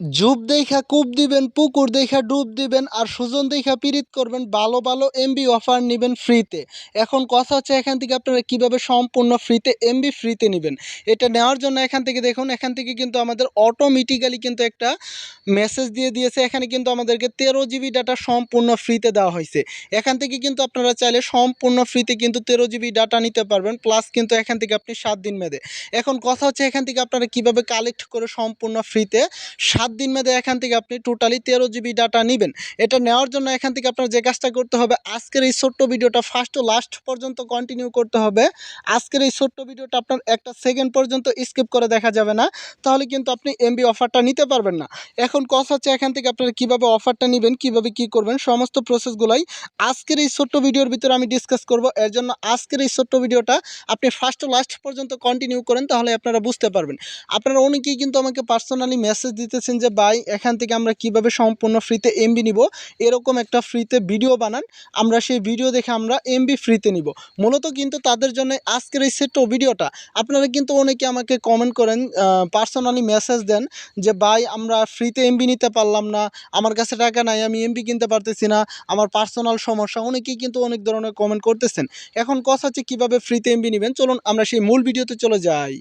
জুব দেখা, কূপ দিবেন, পুকুর দেখা, ডুব দিবেন আর সুজন দেখা পিরিত করবেন, ভালো ভালো এমবি অফার নেবেন ফ্রিতে এখন কথা হচ্ছে এখান থেকে আপনারা কীভাবে সম্পূর্ণ ফ্রিতে এমবি ফ্রিতে নেবেন। এটা নেওয়ার জন্য এখান থেকে দেখুন, এখান থেকে কিন্তু আমাদের অটোমেটিক্যালি কিন্তু একটা মেসেজ দিয়ে দিয়েছে। এখানে কিন্তু আমাদেরকে তেরো জিবি ডাটা সম্পূর্ণ ফ্রিতে দেওয়া হয়েছে। এখান থেকে কিন্তু আপনারা চাইলে সম্পূর্ণ ফ্রিতে কিন্তু তেরো জিবি ডাটা নিতে পারবেন প্লাস কিন্তু এখান থেকে আপনি সাত দিন মেদে এখন কথা হচ্ছে এখান থেকে আপনারা কীভাবে কালেক্ট করে সম্পূর্ণ ফ্রিতে সাত দিন মেদে এখান থেকে আপনি টোটালি তেরো জিবি ডাটা নেবেন। এটা নেওয়ার জন্য এখান থেকে আপনার যে কাজটা করতে হবে, আজকের এই ছোট্ট ভিডিওটা ফার্স্ট টু লাস্ট পর্যন্ত কন্টিনিউ করতে হবে। আজকের এই ছোট্ট ভিডিওটা আপনার একটা সেকেন্ড পর্যন্ত স্কিপ করে দেখা যাবে না। তাহলে কিন্তু আপনি এমবি অফারটা নিতে পারবেন না। এখন কথা হচ্ছে এখান থেকে আপনারা কীভাবে অফারটা নেবেন, কীভাবে কি করবেন, সমস্ত প্রসেসগুলাই আজকের এই ছোট্ট ভিডিওর ভিতরে আমি ডিসকাস করব। এর জন্য আজকের এই ছোট্ট ভিডিওটা আপনি ফার্স্ট টু লাস্ট পর্যন্ত কন্টিনিউ করেন, তাহলে আপনারা বুঝতে পারবেন। আপনারা অনেকেই কিন্তু আমাকে পার্সোনালি মেসেজ দিতেছেন যে ভাই, এখান থেকে আমরা কীভাবে সম্পূর্ণ ফ্রিতে এমবি নিব, এরকম একটা ফ্রিতে ভিডিও বানান। আমরা সেই ভিডিও দেখে আমরা এমবি ফ্রিতে নিব। মূলত কিন্তু তাদের জন্য আজকের এই ছোট্ট ভিডিওটা আপনারা কিন্তু অনেকে আমাকে কমেন্ট করেন পার্সোনালি মেসেজ দেন যে, ভাই, আমরা ফ্রিতে এমবি নিতে পারলাম না, আমার কাছে টাকা নাই, আমি এমবি কিনতে পারতেছি না, আমার পার্সোনাল সমস্যা। অনেকেই কিন্তু অনেক ধরনের কমেন্ট করতেছেন। এখন কথা হচ্ছে কীভাবে ফ্রিতে এমবি নেবেন? চলুন আমরা সেই মূল ভিডিওতে চলে যাই।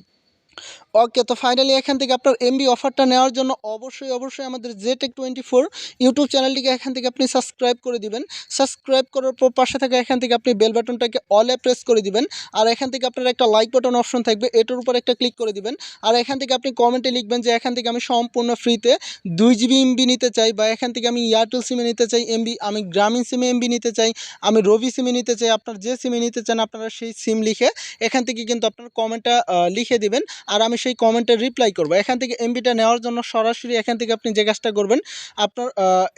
ওকে তো ফাইনালি এখান থেকে আপনার এমবি অফারটা নেওয়ার জন্য অবশ্যই অবশ্যই আমাদের জেটেক টোয়েন্টি ফোর ইউটিউব চ্যানেলটিকে এখান থেকে আপনি সাবস্ক্রাইব করে দিবেন। সাবস্ক্রাইব করার পর পাশে থাকা এখান থেকে আপনি বেল বাটনটাকে অলে প্রেস করে দিবেন। আর এখান থেকে আপনার একটা লাইক বাটন অপশন থাকবে, এটার উপর একটা ক্লিক করে দিবেন। আর এখান থেকে আপনি কমেন্টে লিখবেন যে এখান থেকে আমি সম্পূর্ণ ফ্রিতে দুই জিবি এমবি নিতে চাই বা এখান থেকে আমি এয়ারটেল সিমে নিতে চাই এমবি আমি গ্রামীণ সিমে এমবি নিতে চাই, আমি রবি সিমে নিতে চাই, আপনার যে সিমে নিতে চান আপনারা সেই সিম লিখে এখান থেকে কিন্তু আপনার কমেন্টটা লিখে দিবেন। আর আমি সেই কমেন্টের রিপ্লাই করব। এখান থেকে এমবিটা নেওয়ার জন্য সরাসরি এখান থেকে আপনি যে কাজটা করবেন, আপনার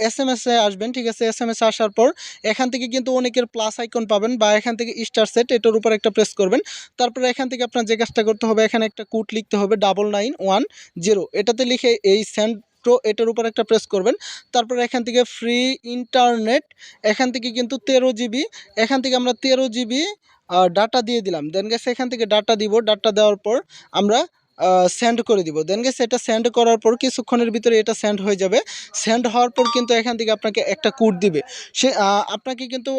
এস এম এসে আসবেন, ঠিক আছে? এস এম এসে আসার পর এখান থেকে কিন্তু অনেকের প্লাস আইকন পাবেন বা এখান থেকে স্টার সেট এটার উপর একটা প্রেস করবেন। তারপরে এখান থেকে আপনার যে কাজটা করতে হবে, এখানে একটা কুট লিখতে হবে ডাবল নাইন ওয়ান জিরো এটাতে লিখে এই সেন্ড প্রো এটার উপর একটা প্রেস করবেন। তারপর এখান থেকে ফ্রি ইন্টারনেট এখান থেকে কিন্তু তেরো জিবি এখান থেকে আমরা তেরো জিবি ডাটা দিয়ে দিলাম। দেন গেছে এখান থেকে ডাটা দিব। ডাটা দেওয়ার পর আমরা সেন্ড করে দিব। দেন গেছে এটা সেন্ড করার পর কিছুক্ষণের ভিতরে এটা সেন্ড হয়ে যাবে। সেন্ড হওয়ার পর কিন্তু এখান থেকে আপনাকে একটা কোড দিবে। সে আপনাকে কিন্তু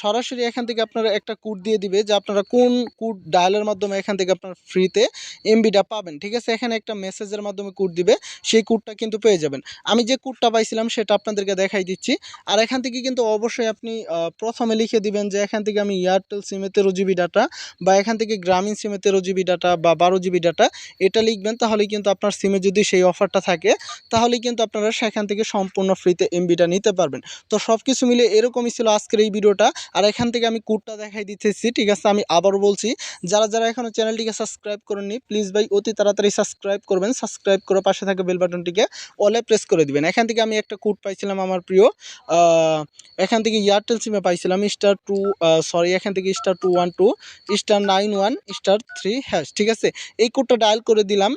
সরাসরি এখান থেকে আপনার একটা কোড দিয়ে দিবে যে আপনারা কোন কোড ডায়ালের মাধ্যমে এখান থেকে আপনার ফ্রিতে এমবিটা পাবেন। ঠিক আছে? এখানে একটা মেসেজের মাধ্যমে কোড দিবে। সেই কোডটা কিন্তু পেয়ে যাবেন। আমি যে কোডটা পাইছিলাম সেটা আপনাদেরকে দেখাই দিচ্ছি। আর এখান থেকে কিন্তু অবশ্যই আপনি প্রথমে লিখে দিবেন যে এখান থেকে আমি এয়ারটেল সিমে তেরো জিবি ডাটা বা এখান থেকে গ্রামীণ সিমে তেরো জিবি ডাটা বা বারো জিবি ডাটা এটা লিখবেন, তাহলে কিন্তু আপনার সিমে যদি সেই অফারটা থাকে, তাহলে কিন্তু আপনারা সেখান থেকে সম্পূর্ণ ফ্রিতে এমবিটা নিতে পারবেন। তো সব কিছু মিলে এরকমই ছিল আজকের এই ভিডিওটা আর এখান থেকে আমি কোডটা দেখাই দিতেছি, ঠিক আছে? আমি আবারও বলছি, যারা যারা এখনও চ্যানেলটিকে সাবস্ক্রাইব করেননি প্লিজ ভাই অতি তাড়াতাড়ি সাবস্ক্রাইব করবেন। সাবস্ক্রাইব করে পাশে থাকা বেল বাটনটিকে অলে প্রেস করে দিবেন। এখান থেকে আমি একটা কোড পাইছিলাম আমার প্রিয় এখান থেকে এয়ারটেল সিমে পাইছিলাম স্টার টু সরি এখান থেকে star two one two star nine one star three hash ঠিক আছে? এই কোডটা ডায়াল করে দিলাম।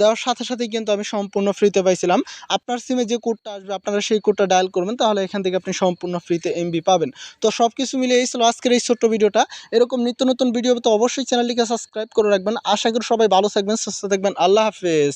দেওয়ার সাথে সাথেই কিন্তু আমি সম্পূর্ণ ফ্রিতে পাইছিলাম। আপনার সিমে যে কোডটা আসবে, আপনারা সেই কোডটা ডায়াল করবেন, তাহলে এখান থেকে আপনি সম্পূর্ণ ফ্রিতে এমবি পাবেন। তো সব কিছু মিলিয়ে এই ছিল আজকের এই ছোট্ট ভিডিওটা এরকম নিত্য নতুন ভিডিও তো অবশ্যই চ্যানেলটিকে সাবস্ক্রাইব করে রাখবেন। আশা করি সবাই ভালো থাকবেন, সুস্থ থাকবেন। আল্লাহ হাফেজ।